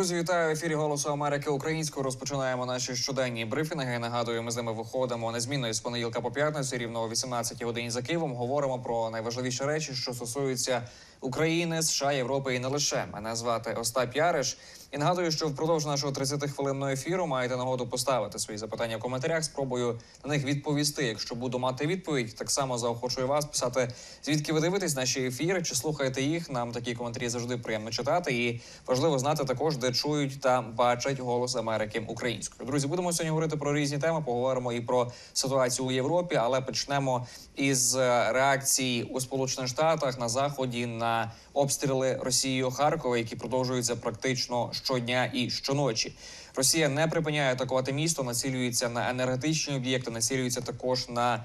Друзі, вітаю в ефірі Голосу Америки українською. Розпочинаємо наші щоденні брифінги. Нагадую, ми з ними виходимо незмінно із понеділка по п'ятницю, рівно о 18 годині за Києвом. Говоримо про найважливіші речі, що стосуються України, США, Європи і не лише. Мене звати Остап Яриш. І нагадую, що впродовж нашого 30-хвилинного ефіру маєте нагоду поставити свої запитання в коментарях. Спробую на них відповісти. Якщо буду мати відповідь, так само заохочую вас писати, звідки ви дивитесь наші ефіри, чи слухаєте їх. Нам такі коментарі завжди приємно читати. І важливо знати також, де чують та бачать голос Америки українською. Друзі, будемо сьогодні говорити про різні теми. Поговоримо і про ситуацію у Європі, але почнемо із е, реакції у Сполучених Штатах на заході на обстріли Росією Харкова, які продовжуються практично щодня і щоночі. Росія не припиняє атакувати місто, націлюється на енергетичні об'єкти, націлюється також на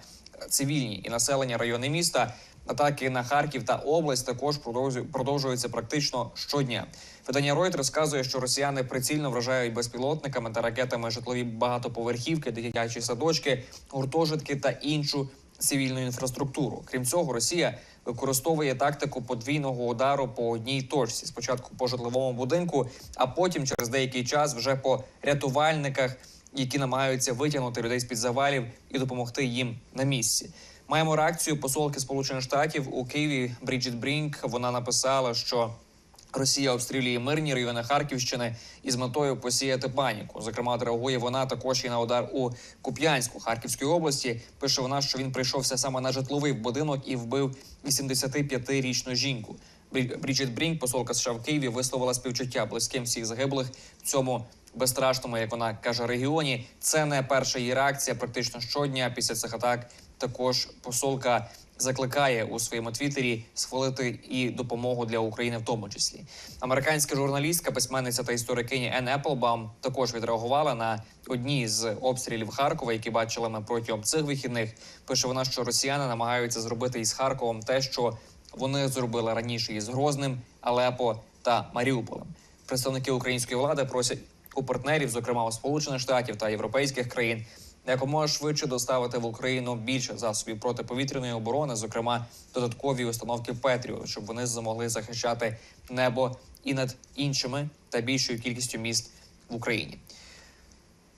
цивільні і населення райони міста. Атаки на Харків та область також продовжу- продовжуються практично щодня. Видання Reuters розказує, що росіяни прицільно вражають безпілотниками та ракетами житлові багатоповерхівки, дитячі садочки, гуртожитки та іншу цивільну інфраструктуру. Крім цього, Росія використовує тактику подвійного удару по одній точці. Спочатку по житловому будинку, а потім через деякий час вже по рятувальниках, які намагаються витягнути людей з під завалів і допомогти їм на місці. Маємо реакцію посолки Сполучених Штатів у Києві Бріджіт Брінк. Вона написала, що Росія обстрілює мирні райони Харківщини із метою посіяти паніку. Зокрема, реагує вона також і на удар у Куп'янську Харківської області. Пише вона, що він прийшовся саме на житловий будинок і вбив 85-річну жінку. Брі- Бріджіт Брінк, посолка США в Києві, висловила співчуття близьким всіх загиблих в цьому безстрашному, як вона каже, регіоні. Це не перша її реакція. Практично щодня після цих атак також посолка закликає у своєму твіттері схвалити і допомогу для України, в тому числі. Американська журналістка, письменниця та історикиня Ен Еплбаум також відреагувала на одні з обстрілів Харкова, які бачили ми протягом цих вихідних. Пише вона, що росіяни намагаються зробити із Харковом те, що вони зробили раніше із Грозним, Алепо та Маріуполем. Представники української влади просять у партнерів, зокрема у Сполучених Штатів та європейських країн, якомога швидше доставити в Україну більше засобів протиповітряної оборони, зокрема додаткові установки Петріо, щоб вони змогли захищати небо і над іншими та більшою кількістю міст в Україні.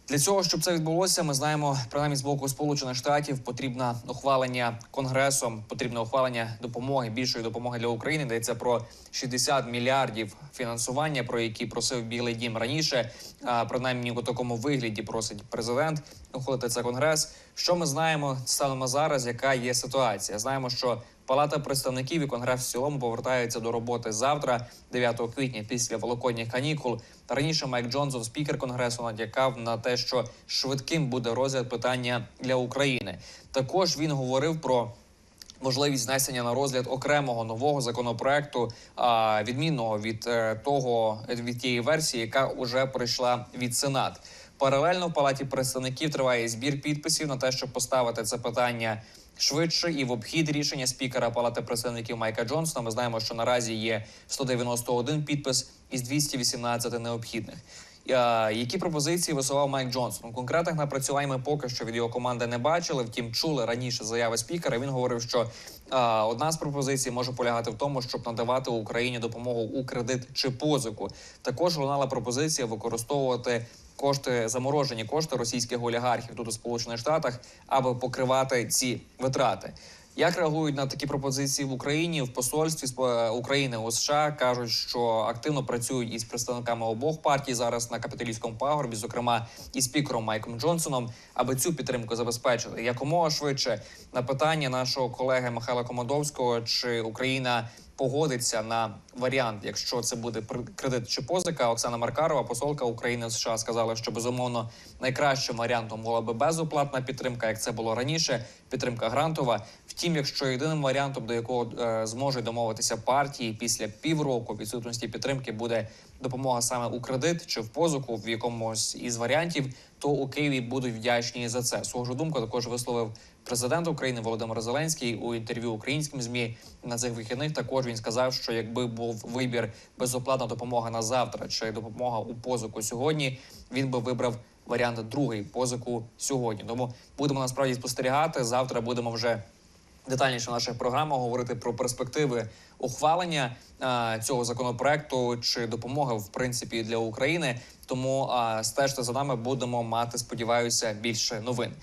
Для цього, щоб це відбулося, ми знаємо, принаймні з боку Сполучених Штатів потрібне ухвалення конгресом, потрібне ухвалення допомоги, більшої допомоги для України. Йдеться про 60 мільярдів фінансування, про які просив Білий Дім раніше. А принаймні у такому вигляді просить президент ухвалити це конгрес. Що ми знаємо станом зараз? Яка є ситуація? Знаємо, що Палата представників і конгрес в цілому повертаються до роботи завтра, 9 квітня, після великодніх канікул. Раніше Майк Джонсон, спікер конгресу, натякав на те, що швидким буде розгляд питання для України. Також він говорив про. Можливість знесення на розгляд окремого нового законопроекту, відмінного від е, того від тієї версії, яка вже пройшла від Сенат. Паралельно в палаті представників триває збір підписів на те, щоб поставити це питання швидше і в обхід рішення спікера Палати представників Майка Джонсона. Ми знаємо, що наразі є 191 підпис із 218 необхідних. Які пропозиції висував Майк Джонсон? Конкретних напрацювань ми поки що від його команди не бачили. Втім, чули раніше заяви спікера. Він говорив, що е, одна з пропозицій може полягати в тому, щоб надавати Україні допомогу у кредит чи позику. Також лунала пропозиція використовувати кошти заморожені кошти російських олігархів тут у Сполучених Штатах, аби покривати ці витрати. Як реагують на такі пропозиції в Україні в посольстві України у США кажуть, що активно працюють із представниками обох партій зараз на капіталістському пагорбі, зокрема і спікером Майком Джонсоном, аби цю підтримку забезпечити якомога швидше на питання нашого колеги Михайла Комодовського, чи Україна погодиться на варіант, якщо це буде кредит чи позика. Оксана Маркарова, посолка України в США, сказала, що безумовно найкращим варіантом була би безоплатна підтримка, як це було раніше. Підтримка грантова. Втім, якщо єдиним варіантом, до якого е, зможуть домовитися партії після півроку відсутності підтримки, буде допомога саме у кредит чи в позику в якомусь із варіантів, то у Києві будуть вдячні за це. Свого думку також висловив президент України Володимир Зеленський у інтерв'ю українським змі на цих вихідних. Також він сказав, що якби був вибір безоплатна допомога на завтра чи допомога у позику сьогодні, він би вибрав варіант другий позику сьогодні. Тому будемо насправді спостерігати. Завтра будемо вже детальніше в наших програмах говорити про перспективи ухвалення е, цього законопроекту чи допомоги в принципі для України. Тому е, стежте за нами будемо мати, сподіваюся, більше новин.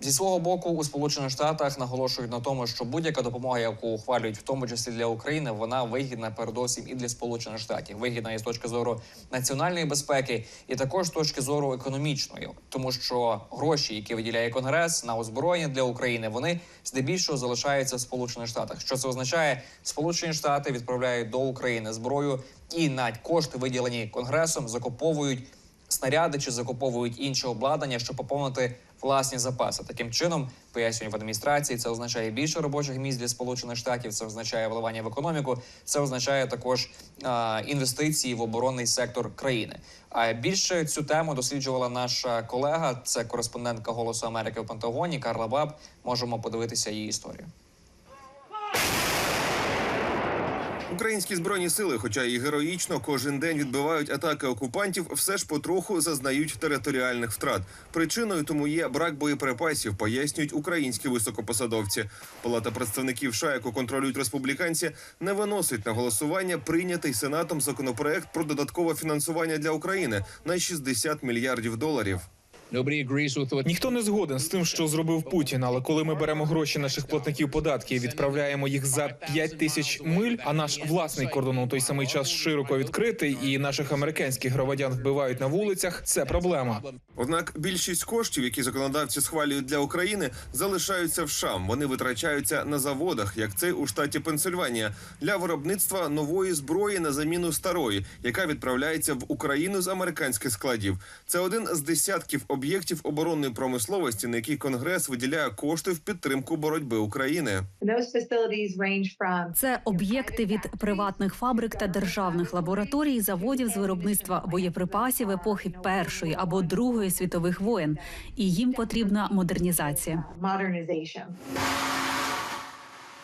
Зі свого боку у Сполучених Штатах наголошують на тому, що будь-яка допомога, яку ухвалюють, в тому числі для України, вона вигідна передусім і для Сполучених Штатів. Вигідна і з точки зору національної безпеки, і також з точки зору економічної, тому що гроші, які виділяє Конгрес на озброєння для України, вони здебільшого залишаються в Сполучених Штатах. Що це означає? Сполучені Штати відправляють до України зброю, і навіть кошти, виділені конгресом, закуповують снаряди чи закуповують інше обладнання, щоб поповнити власні запаси. Таким чином, пояснюють в адміністрації, це означає більше робочих місць для сполучених штатів. Це означає вливання в економіку. Це означає також а, інвестиції в оборонний сектор країни. А більше цю тему досліджувала наша колега, це кореспондентка Голосу Америки в Пентагоні Карла Баб. Можемо подивитися її історію. Українські збройні сили, хоча і героїчно кожен день відбивають атаки окупантів, все ж потроху зазнають територіальних втрат. Причиною тому є брак боєприпасів, пояснюють українські високопосадовці. Палата представників США, яку контролюють республіканці, не виносить на голосування прийнятий сенатом законопроект про додаткове фінансування для України на 60 мільярдів доларів. Nobody agrees Ніхто не згоден з тим, що зробив Путін. Але коли ми беремо гроші наших платників податків, і відправляємо їх за 5 тисяч миль, а наш власний кордон у той самий час широко відкритий, і наших американських громадян вбивають на вулицях. Це проблема. Однак більшість коштів, які законодавці схвалюють для України, залишаються в США. Вони витрачаються на заводах, як цей у штаті Пенсильванія, для виробництва нової зброї на заміну старої, яка відправляється в Україну з американських складів. Це один з десятків об'єктів оборонної промисловості, на які Конгрес виділяє кошти в підтримку боротьби України. Це об'єкти від приватних фабрик та державних лабораторій, заводів з виробництва боєприпасів епохи Першої або Другої світових воєн, і їм потрібна модернізація.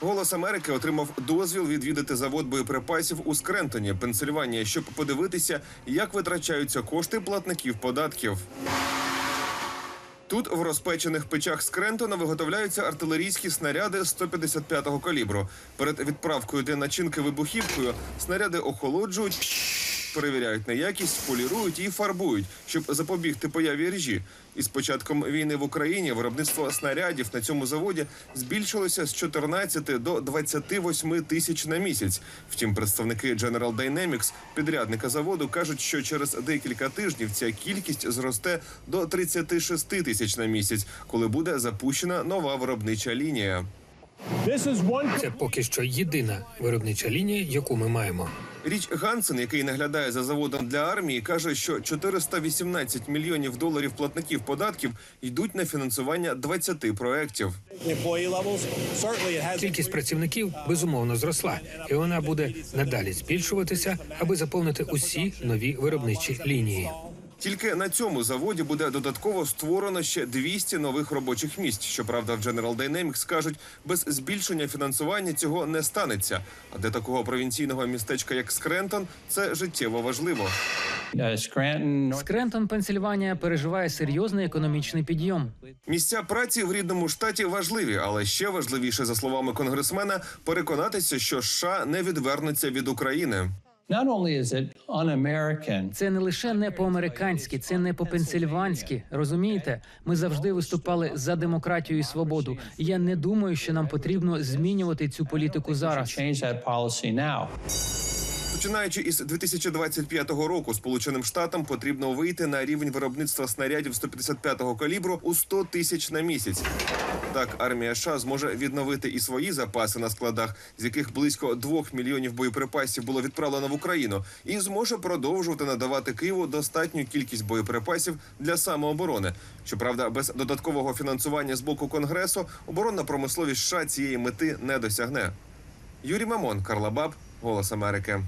Голос Америки отримав дозвіл відвідати завод боєприпасів у Скрентоні, Пенсильванія, щоб подивитися, як витрачаються кошти платників податків. Тут в розпечених печах Скрентона виготовляються артилерійські снаряди 155-го калібру. Перед відправкою для начинки вибухівкою снаряди охолоджують, перевіряють на якість, полірують і фарбують, щоб запобігти появі ржі. І з початком війни в Україні виробництво снарядів на цьому заводі збільшилося з 14 до 28 тисяч на місяць. Втім, представники General Dynamics, підрядника заводу, кажуть, що через декілька тижнів ця кількість зросте до 36 тисяч на місяць, коли буде запущена нова виробнича лінія. Це поки що єдина виробнича лінія, яку ми маємо. Річ Гансен, який наглядає за заводом для армії, каже, що 418 мільйонів доларів платників податків йдуть на фінансування 20 проєктів. Кількість працівників безумовно зросла, і вона буде надалі збільшуватися, аби заповнити усі нові виробничі лінії. Тільки на цьому заводі буде додатково створено ще 200 нових робочих місць. Щоправда, в General Dynamics кажуть, без збільшення фінансування цього не станеться. А для такого провінційного містечка, як Скрентон, це життєво важливо. Скрентон, Пенсильванія переживає серйозний економічний підйом. Місця праці в рідному штаті важливі, але ще важливіше, за словами конгресмена, переконатися, що США не відвернуться від України. Це не лише не по-американськи, це не по-пенсильванськи. Розумієте, ми завжди виступали за демократію і свободу. Я не думаю, що нам потрібно змінювати цю політику зараз. Починаючи із 2025 року, Сполученим Штатам потрібно вийти на рівень виробництва снарядів 155-го калібру у 100 тисяч на місяць. Так, армія США зможе відновити і свої запаси на складах, з яких близько 2 мільйонів боєприпасів було відправлено в Україну, і зможе продовжувати надавати Києву достатню кількість боєприпасів для самооборони. Щоправда, без додаткового фінансування з боку конгресу оборонна промисловість США цієї мети не досягне. Юрій Мамон, Карла Баб, Голос Америки.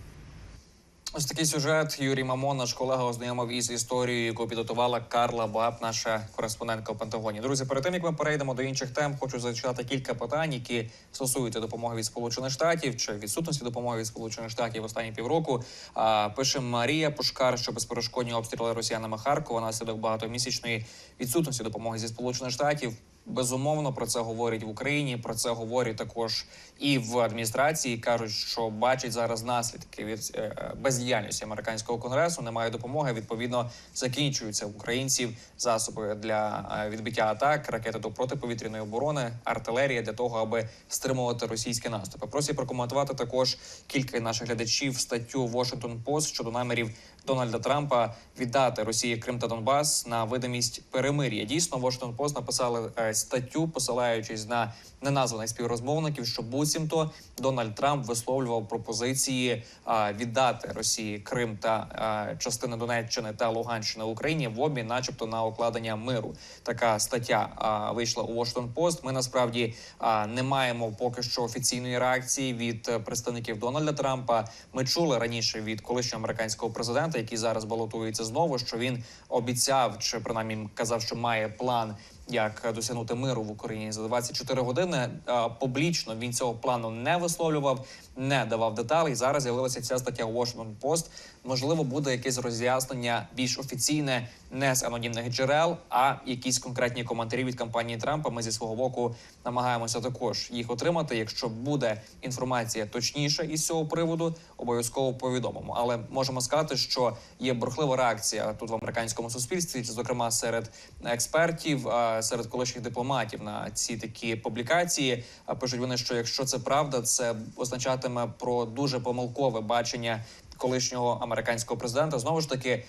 Ось такий сюжет Юрій Мамон, наш колега, ознайомив із історією, яку підготувала Карла Баб, наша кореспондентка в Пентагоні. Друзі, перед тим як ми перейдемо до інших тем, хочу зачитати кілька питань, які стосуються допомоги від Сполучених Штатів чи відсутності допомоги від Сполучених Штатів останні півроку. А, пише Марія Пушкар, що безперешкодні обстріли росіянами Харкова наслідок багатомісячної відсутності допомоги зі Сполучених Штатів. Безумовно, про це говорять в Україні. Про це говорять також і в адміністрації. кажуть, що бачать зараз наслідки від е, бездіяльності американського конгресу. Немає допомоги. Відповідно, закінчуються українців засоби для е, відбиття атак, ракети до протиповітряної оборони, артилерія для того, аби стримувати російські наступи. Просять прокоментувати також кілька наших глядачів статтю Washington Post щодо намірів Дональда Трампа віддати Росії Крим та Донбас на видимість перемир'я. Дійсно, Washington Post написали е, статтю, посилаючись на неназваних співрозмовників, що буцімто Дональд Трамп висловлював пропозиції віддати Росії Крим та частини Донеччини та Луганщини Україні в обмін, начебто, на укладення миру. Така стаття вийшла у Washington Post. Ми насправді не маємо поки що офіційної реакції від е, представників Дональда Трампа. Ми чули раніше від колишнього американського президента, який зараз балотується знову, що він обіцяв чи принаймні казав, що має план. Як досягнути миру в Україні за 24 години публічно він цього плану не висловлював, не давав деталей. Зараз з'явилася ця стаття Washington Post. Можливо, буде якесь роз'яснення більш офіційне, не з анонімних джерел, а якісь конкретні коментарі від кампанії Трампа. Ми зі свого боку намагаємося також їх отримати. Якщо буде інформація точніша із цього приводу, обов'язково повідомимо. Але можемо сказати, що є бурхлива реакція тут в американському суспільстві, зокрема серед експертів, а, серед колишніх дипломатів на ці такі публікації. Пишуть вони, що якщо це правда, це означатиме про дуже помилкове бачення. Колишнього американського президента знову ж таки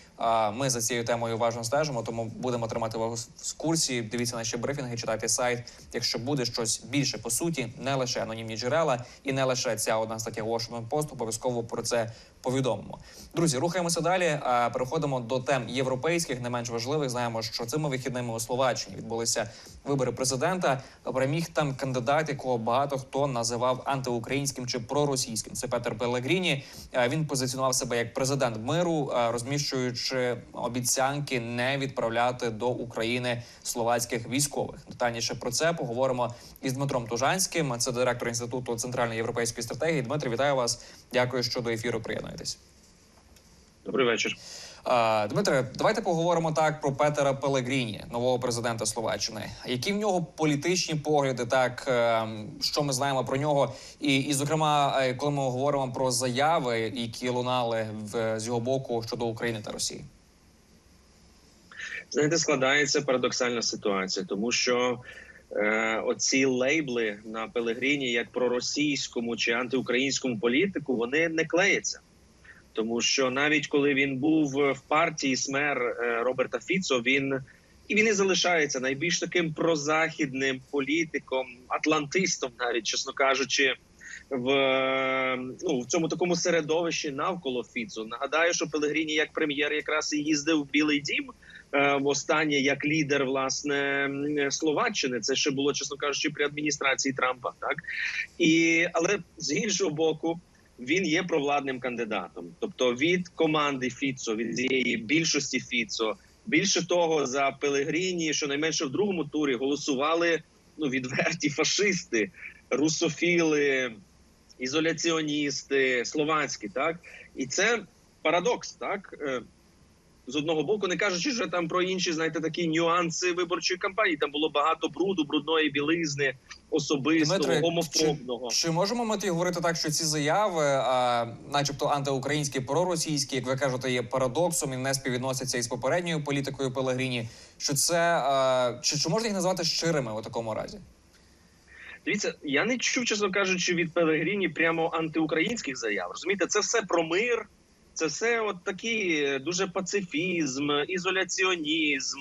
ми за цією темою уважно стежимо, тому будемо тримати вас в курсі. Дивіться наші брифінги, читайте сайт. Якщо буде щось більше по суті, не лише анонімні джерела і не лише ця одна стаття Washington Post, обов'язково про це повідомимо. Друзі, рухаємося далі. Переходимо до тем європейських, не менш важливих. Знаємо, що цими вихідними у Словаччині відбулися вибори президента. Переміг там кандидат, якого багато хто називав антиукраїнським чи проросійським. Це Петер Пелегріні. Він позиціонував себе як президент миру, розміщуючи обіцянки не відправляти до України словацьких військових. Детальніше про це поговоримо із Дмитром Тужанським. Це директор інституту центральної європейської стратегії. Дмитро, вітаю вас. Дякую, що до ефіру приєднуєтесь. Добрий вечір. Дмитре, давайте поговоримо так про Петера Пелегріні, нового президента Словаччини. Які в нього політичні погляди? Так е, що ми знаємо про нього? І, і зокрема, е, коли ми говоримо про заяви, які лунали в з його боку щодо України та Росії. Знаєте, складається парадоксальна ситуація, тому що оці лейбли на Пелегріні, як проросійському чи антиукраїнському політику, вони не клеяться. Тому що навіть коли він був в партії смер е, Роберта Фіцо, він і він і залишається найбільш таким прозахідним політиком, атлантистом, навіть чесно кажучи, в, е, ну, в цьому такому середовищі навколо Фіцо. Нагадаю, що Пелегріні як прем'єр якраз і їздив в Білий Дім е, востаннє як лідер власне Словаччини. Це ще було, чесно кажучи, при адміністрації Трампа. Так і але з іншого боку. Він є провладним кандидатом, тобто від команди Фіцо, від цієї більшості Фіцо, більше того, за Пелегріні, щонайменше в другому турі голосували ну відверті фашисти, русофіли, ізоляціоністи, словацькі, так і це парадокс, так Е, з одного боку, не кажучи вже там про інші, знаєте, такі нюанси виборчої кампанії. Там було багато бруду, брудної білизни, особистого, Дмитре, гомофобного. Чи можемо ми тоді говорити так, що ці заяви, а, начебто антиукраїнські, проросійські, як ви кажете, є парадоксом і не співвідносяться із попередньою політикою Пелегріні? Що це а, чи, чи можна їх назвати щирими у такому разі? Дивіться, я не чув, чесно кажучи, від Пелегріні прямо антиукраїнських заяв. Розумієте, це все про мир, це все от такий дуже пацифізм, ізоляціонізм.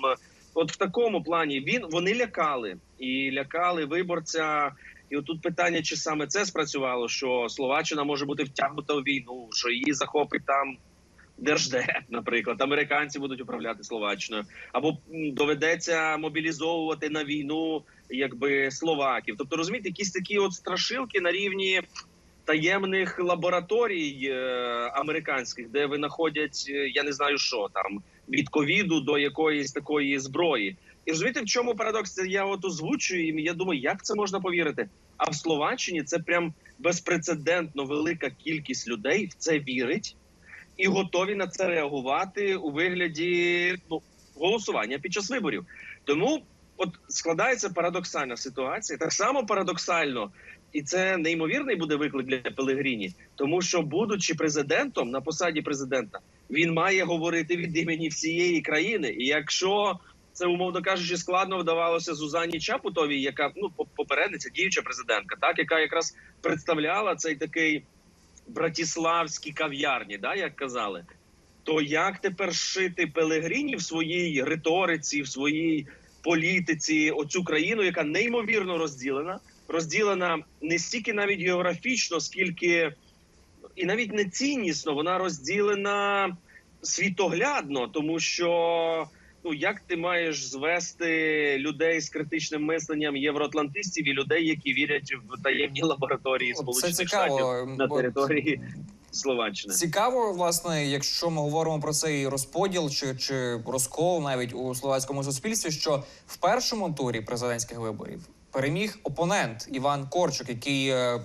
От в такому плані він вони лякали і лякали виборця. І отут питання, чи саме це спрацювало, що Словаччина може бути втягнута у війну, що її захопить там держдеп, наприклад, американці будуть управляти Словаччиною, або доведеться мобілізовувати на війну якби словаків. Тобто розумієте, якісь такі от страшилки на рівні таємних лабораторій е, американських, де винаходять е, я не знаю, що там від ковіду до якоїсь такої зброї. І розумієте, в чому парадокс? Я от озвучую, і я думаю, як це можна повірити? А в Словаччині це прям безпрецедентно велика кількість людей в це вірить і готові на це реагувати у вигляді ну голосування під час виборів. Тому от складається парадоксальна ситуація. Так само парадоксально, і це неймовірний буде виклик для Пелегріні, тому що, будучи президентом на посаді президента, він має говорити від імені всієї країни. І якщо це умовно кажучи, складно вдавалося Зузані Чапутовій, яка ну попередниця, діюча президентка, так яка якраз представляла цей такий братіславські кав'ярні, да, як казали. То як тепер шити Пелегріні в своїй риториці, в своїй політиці, оцю країну, яка неймовірно розділена, розділена не стільки навіть географічно, скільки і навіть не ціннісно, вона розділена світоглядно, тому що ну як ти маєш звести людей з критичним мисленням євроатлантистів і людей, які вірять в таємні лабораторії Сполучених. Штатів на території Словаччини? Цікаво, власне, якщо ми говоримо про цей розподіл чи, чи розкол навіть у словацькому суспільстві, що в першому турі президентських виборів переміг опонент Іван Корчик, який е,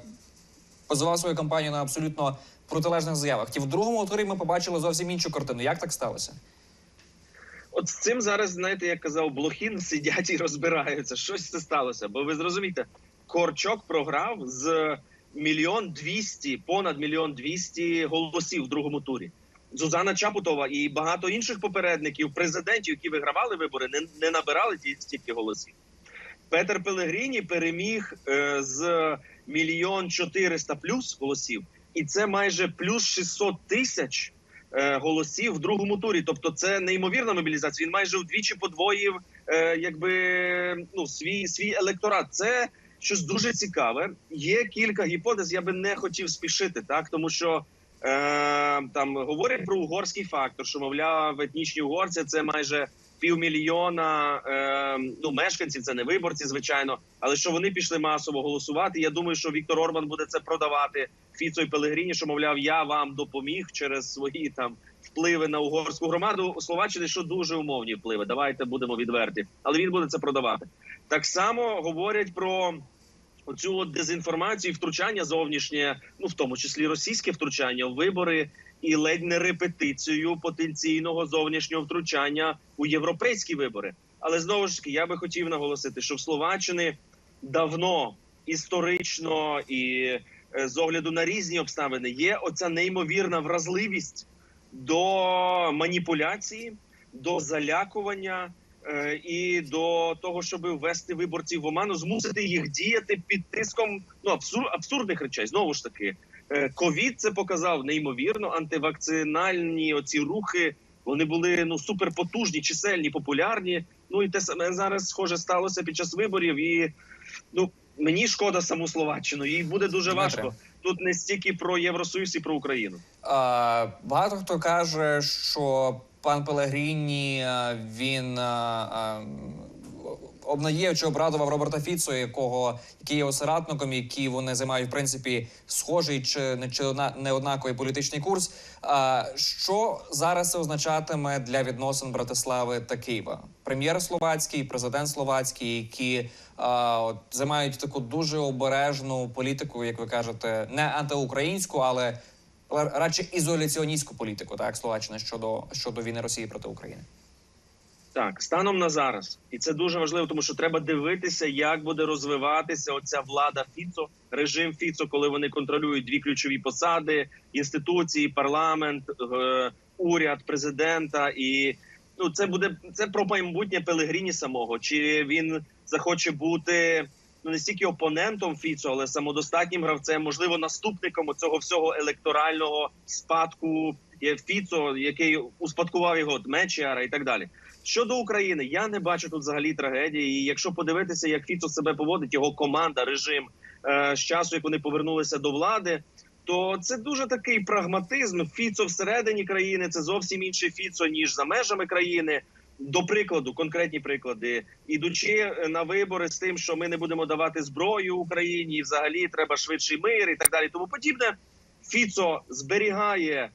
позивав свою кампанію на абсолютно протилежних заявах. Ті в другому турі ми побачили зовсім іншу картину. Як так сталося? От з цим зараз, знаєте, як казав Блохін, сидять і розбираються. Щось це сталося. Бо ви зрозумієте, Корчок програв з мільйон двісті, понад мільйон двісті голосів в другому турі. Зузана Чапутова і багато інших попередників, президентів, які вигравали вибори, не, не набирали ті стільки голосів. Петер Пелегріні переміг е, з мільйон чотириста плюс голосів, і це майже плюс 600 тисяч е, голосів в другому турі. Тобто, це неймовірна мобілізація. Він майже вдвічі подвоїв, е, якби ну свій свій електорат. Це щось дуже цікаве. Є кілька гіпотез. Я би не хотів спішити, так тому що. Там говорять про угорський фактор, що мовляв, етнічні угорці це майже півмільйона е, ну мешканців, це не виборці, звичайно, але що вони пішли масово голосувати. Я думаю, що Віктор Орбан буде це продавати Фіцо і Пелегріні, що мовляв, я вам допоміг через свої там впливи на угорську громаду Словаччини, що дуже умовні впливи. Давайте будемо відверті, але він буде це продавати. Так само говорять про. Оцю от дезінформацію, і втручання зовнішнє, ну в тому числі російське втручання в вибори, і ледь не репетицію потенційного зовнішнього втручання у європейські вибори. Але знову ж таки, я би хотів наголосити, що в Словаччини давно історично і е, з огляду на різні обставини є оця неймовірна вразливість до маніпуляції, до залякування е, і до того, щоб ввести виборців в оману, змусити їх діяти під тиском ну абсур, абсурдних речей. Знову ж таки, ковід це показав неймовірно. Антивакцинальні оці рухи вони були ну суперпотужні, чисельні, популярні. Ну і те саме зараз схоже сталося під час виборів. І ну мені шкода саму словаччину. Їй буде дуже важко. Тут не стільки про євросоюз і про Україну. А, багато хто каже, що пан Пелегріні він а, а, обнаєв чи обрадував Роберта Фіцо, якого який є осератником, які вони займають в принципі схожий чи не чи одна не однаковий політичний курс. А, що зараз це означатиме для відносин Братислави та Києва? Прем'єр словацький, президент словацький, які а, от, займають таку дуже обережну політику, як ви кажете, не антиукраїнську, але радше ізоляціоністську політику, так Словаччина щодо щодо війни Росії проти України. Так, станом на зараз, і це дуже важливо, тому що треба дивитися, як буде розвиватися оця влада Фіцо, режим Фіцо, коли вони контролюють дві ключові посади, інституції, парламент, е, уряд, президента. І ну це буде це про майбутнє Пелегріні самого. Чи він захоче бути ну не стільки опонентом Фіцо, але самодостатнім гравцем, можливо, наступником цього всього електорального спадку є Фіцо, який успадкував його Мечіара і так далі. Щодо України, я не бачу тут взагалі трагедії. І якщо подивитися, як Фіцо себе поводить, його команда, режим е, з часу, як вони повернулися до влади, то це дуже такий прагматизм. Фіцо всередині країни це зовсім інший Фіцо, ніж за межами країни. До прикладу, конкретні приклади, ідучи на вибори з тим, що ми не будемо давати зброю Україні, і взагалі треба швидший мир і так далі. Тому подібне. Фіцо зберігає е,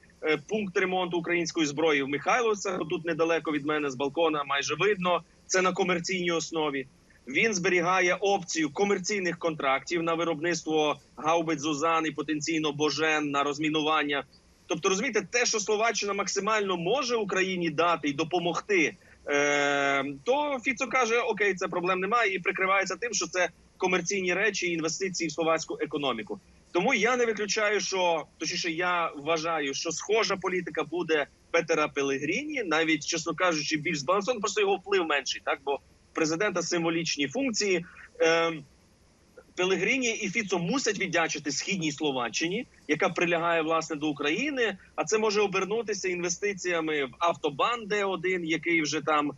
пункт ремонту української зброї в Михайловцях. Тут недалеко від мене з балкона майже видно. Це на комерційній основі. Він зберігає опцію комерційних контрактів на виробництво гаубиць Зузан і потенційно божен на розмінування. Тобто, розумієте, те, що Словаччина максимально може Україні дати і допомогти е, то Фіцо каже: Окей, це проблем немає, і прикривається тим, що це комерційні речі, інвестиції в словацьку економіку. Тому я не виключаю, що точніше, я вважаю, що схожа політика буде Петера Пелегріні, навіть чесно кажучи, більш збалансована, просто його вплив менший, так бо президента символічні функції. Е, Пелегріні і Фіцо мусять віддячити східній Словаччині, яка прилягає власне до України. А це може обернутися інвестиціями в автобан Д1, який вже там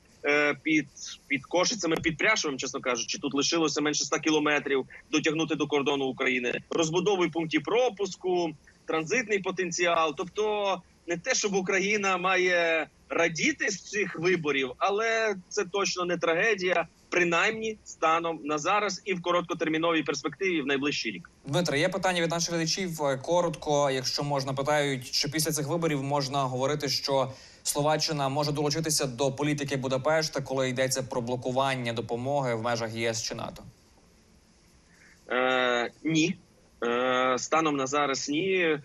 під, під Кошицями, під Пряшевим, чесно кажучи, тут лишилося менше 100 кілометрів дотягнути до кордону України. Розбудовуй пунктів пропуску, транзитний потенціал. Тобто, не те, щоб Україна має радіти з цих виборів, але це точно не трагедія, принаймні станом на зараз і в короткотерміновій перспективі в найближчий рік. Дмитре, є питання від наших глядачів. Е, Коротко, якщо можна, питають, чи після цих виборів можна говорити, що Словаччина може долучитися до політики Будапешта, коли йдеться про блокування допомоги в межах ЄС чи НАТО? Е, ні. Е, станом на зараз ні.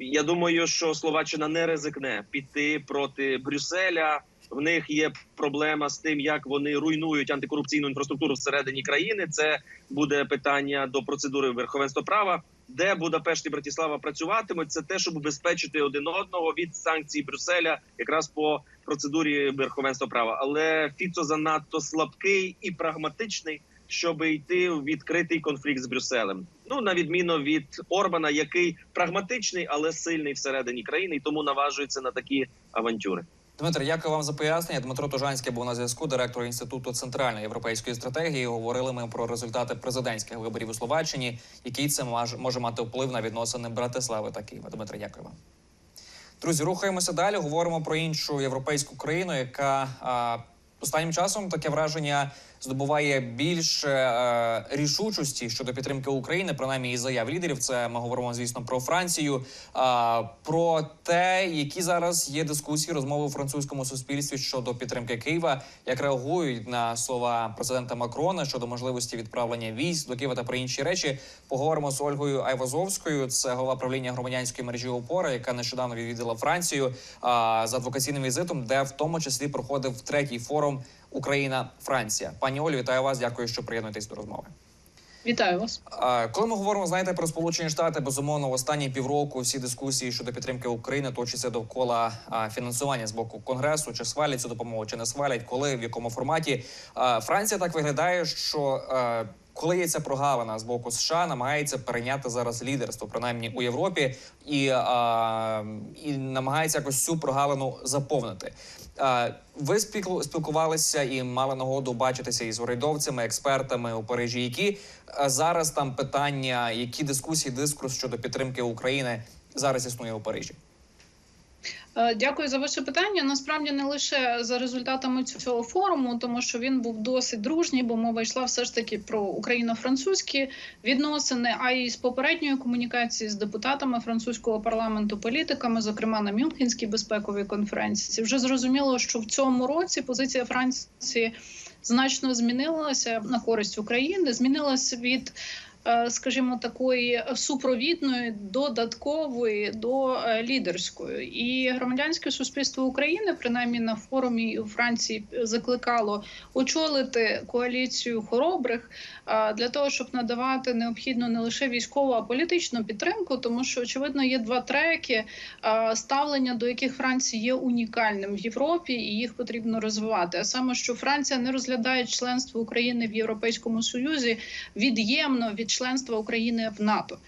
Я думаю, що Словаччина не ризикне піти проти Брюсселя. В них є проблема з тим, як вони руйнують антикорупційну інфраструктуру всередині країни. Це буде питання до процедури верховенства права. Де Будапешт і Братіслава працюватимуть, це те, щоб убезпечити один одного від санкцій Брюсселя, якраз по процедурі верховенства права. Але Фіцо занадто слабкий і прагматичний, щоб йти в відкритий конфлікт з Брюсселем. Ну на відміну від Орбана, який прагматичний, але сильний всередині країни, і тому наважується на такі авантюри. Дмитре, дякую вам за пояснення. Дмитро Тужанський був на зв'язку, директор інституту центральної європейської стратегії. Говорили ми про результати президентських виборів у Словаччині, який це може мати вплив на відносини Братислави та Києва. Дмитро, дякую вам. Друзі, рухаємося далі. Говоримо про іншу європейську країну, яка а, останнім часом таке враження здобуває більше е, рішучості щодо підтримки України, принаймні із заяв лідерів. Це ми говоримо, звісно, про Францію, про те, які зараз є дискусії, розмови у французькому суспільстві щодо підтримки Києва, як реагують на слова президента Макрона щодо можливості відправлення військ до Києва та про інші речі. Поговоримо з Ольгою Айвазовською. Це голова правління громадянської мережі опора, яка нещодавно відвідала Францію з адвокаційним візитом, де в тому числі проходив третій форум Україна Франція. Пані Олі, вітаю вас. Дякую, що приєднуєтесь до розмови. Вітаю вас. Коли ми говоримо, знаєте, про Сполучені Штати, безумовно, в останні півроку всі дискусії щодо підтримки України точаться довкола фінансування з боку конгресу, чи свалять цю допомогу, чи не свалять, коли в якому форматі. Франція так виглядає, що коли є ця прогалина з боку США, намагається перейняти зараз лідерство, принаймні у Європі, і, а, і намагається якось цю прогалину заповнити. Ви спілку- спілкувалися і мали нагоду бачитися із урядовцями, експертами у Парижі. Які зараз там питання, які дискусії, дискурс щодо підтримки України зараз існує у Парижі? Е, Дякую за ваше питання. Насправді не лише за результатами цього форуму, тому що він був досить дружній, бо мова йшла все ж таки про україно-французькі відносини, а й з попередньої комунікації з депутатами французького парламенту, політиками, зокрема на Мюнхенській безпековій конференції. Вже зрозуміло, що в цьому році позиція Франції значно змінилася на користь України, змінилася від. Е, Скажімо, такої супровідної, додаткової до е, лідерської, і громадянське суспільство України, принаймні на форумі у Франції, закликало очолити коаліцію хоробрих е, для того, щоб надавати необхідну не лише військову, а політичну підтримку, тому що очевидно є два треки, ставлення до яких Франція є унікальним в Європі, і їх потрібно розвивати. А саме, що Франція не розглядає членство України в Європейському Союзі від'ємно від членства України в НАТО.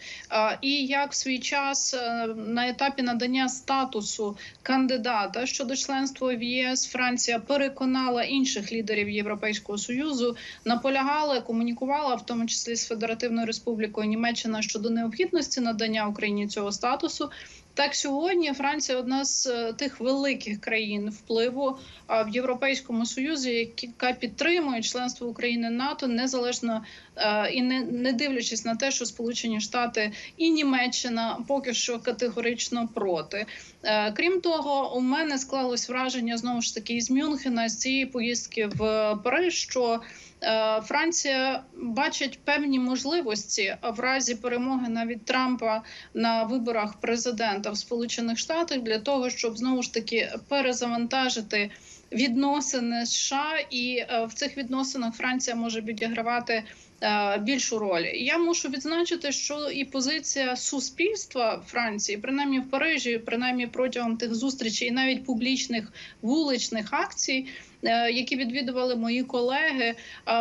І як в свій час е, на етапі надання статусу кандидата щодо членства в ЄС Франція переконала інших лідерів Європейського союзу, наполягала, комунікувала, в тому числі з Федеративною Республікою Німеччина щодо необхідності надання Україні цього статусу. Так сьогодні Франція одна з е, тих великих країн впливу в Європейському Союзі, яка підтримує членство України НАТО незалежно е, і не, не дивлячись на те, що Сполучені Штати і Німеччина поки що категорично проти. Е, Крім того, у мене склалось враження знову ж таки із Мюнхена з цієї поїздки в Париж, що е, Франція бачить певні можливості в разі перемоги навіть Трампа на виборах президента в Сполучених Штатах для того, щоб знову ж таки перезавантажити відносини США, і е, в цих відносинах Франція може відігравати е, більшу роль. Я мушу відзначити, що і позиція суспільства Франції, принаймні в Парижі, принаймні протягом тих зустрічей, і навіть публічних вуличних акцій. Е, Які відвідували мої колеги,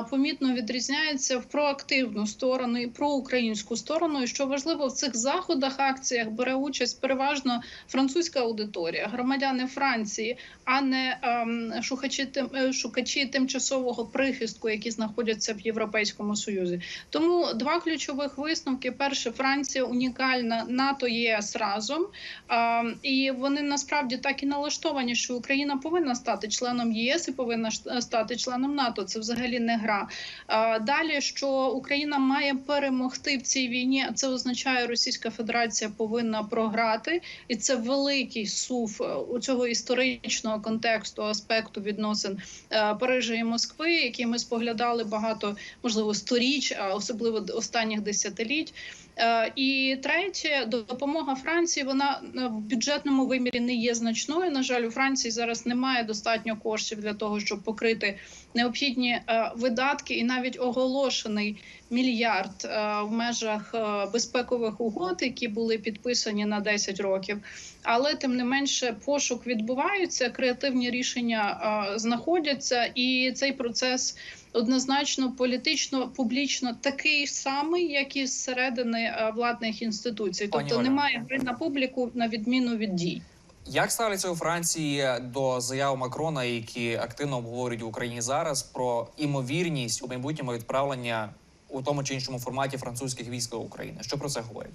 помітно відрізняється в проактивну сторону і проукраїнську сторону. І що важливо в цих заходах, акціях бере участь переважно французька аудиторія, громадяни Франції, а не ем, шукачі е, шукачі тимчасового прихистку, які знаходяться в Європейському Союзі. Тому два ключових висновки: перше, Франція унікальна, НАТО ЄС разом, ем, і вони насправді так і налаштовані, що Україна повинна стати членом ЄС і повинна ж- стати членом НАТО. Це взагалі не гра. Е, Далі, що Україна має перемогти в цій війні, це означає, Російська Федерація повинна програти, і це великий сув е, у цього історичного контексту аспекту відносин е, Парижа і Москви, які ми споглядали багато, можливо, сторіч, а особливо останніх десятиліть. Е, І третє, допомога Франції. Вона е, в бюджетному вимірі не є значною. На жаль, у Франції зараз немає достатньо коштів для того, щоб покрити необхідні е, видатки, і навіть оголошений мільярд в межах безпекових угод, які були підписані на 10 років. Але тим не менше пошук відбувається, креативні рішення знаходяться, і цей процес однозначно політично публічно такий самий, як і зсередини е, владних інституцій. Тобто Оля. немає гри на публіку на відміну від дій. Як ставляться у Франції до заяв Макрона, які активно обговорюють в Україні зараз про імовірність у майбутньому відправлення у тому чи іншому форматі французьких військ до України? Що про це говорять?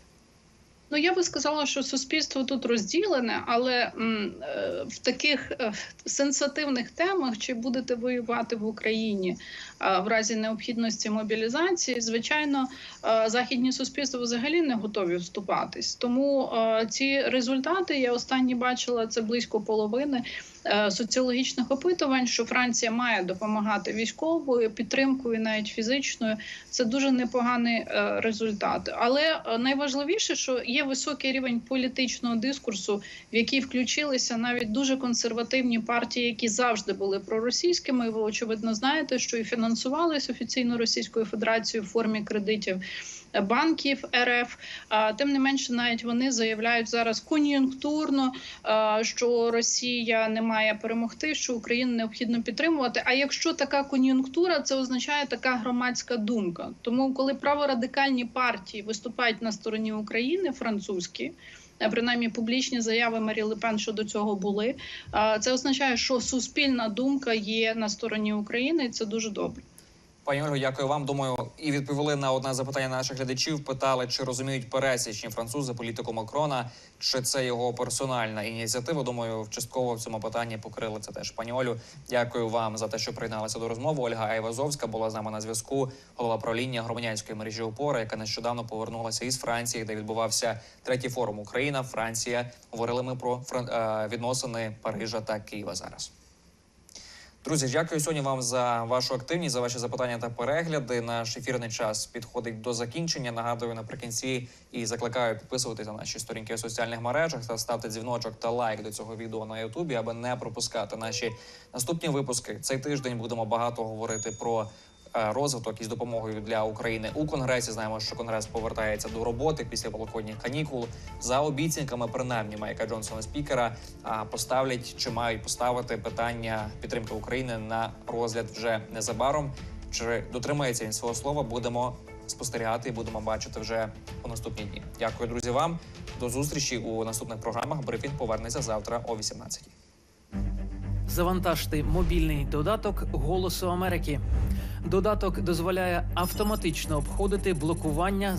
Ну я би сказала, що суспільство тут розділене, але м, е, в таких е, сенситивних темах чи будете воювати в Україні в разі необхідності мобілізації, звичайно, е, західні суспільства взагалі не готові вступатись. Тому е, ці результати я останні бачила це близько половини е, соціологічних опитувань, що Франція має допомагати військовою підтримкою, навіть фізичною. Це дуже непоганий е, результат. Але е, найважливіше, що є високий рівень політичного дискурсу, в який включилися навіть дуже консервативні партії, які завжди були проросійськими. Ви очевидно знаєте, що і фінансувались офіційно Російською Федерацією в формі кредитів. е, Банків РФ, тим не менше, навіть вони заявляють зараз кон'юнктурно, е, що Росія не має перемогти, що Україну необхідно підтримувати. А якщо така кон'юнктура, це означає така громадська думка. Тому, коли праворадикальні партії виступають на стороні України, французькі. Е, Принаймні публічні заяви Марі Лепен щодо цього були. е, Це означає, що суспільна думка є на стороні України, і це дуже добре. Пані Ольго, дякую вам. Думаю, і відповіли на одне запитання наших глядачів. Питали, чи розуміють пересічні французи політику Макрона, чи це його персональна ініціатива. Думаю, частково в цьому питанні покрили це теж. Пані Олю, дякую вам за те, що приєдналися до розмови. Ольга Айвазовська була з нами на зв'язку. Голова правління громадянської мережі опора, яка нещодавно повернулася із Франції, де відбувався третій форум Україна, Франція. Говорили ми про е, відносини Парижа та Києва зараз. Друзі, дякую сьогодні вам за вашу активність, за ваші запитання та перегляди. Наш ефірний час підходить до закінчення. Нагадую наприкінці і закликаю підписуватись на наші сторінки у соціальних мережах та ставте дзвіночок та лайк до цього відео на Ютубі, аби не пропускати наші наступні випуски. Цей тиждень будемо багато говорити про. Е, Розвиток із допомогою для України у конгресі. Знаємо, що конгрес повертається до роботи після великодніх канікул. За обіцянками, принаймні Майка Джонсона спікера, поставлять чи мають поставити питання підтримки України на розгляд вже незабаром. Чи дотримається він свого слова? Будемо спостерігати і будемо бачити вже у наступні дні. Дякую, друзі. Вам до зустрічі у наступних програмах. Брифінг повернеться завтра о 18 Завантажте мобільний додаток Голосу Америки. Додаток дозволяє автоматично обходити блокування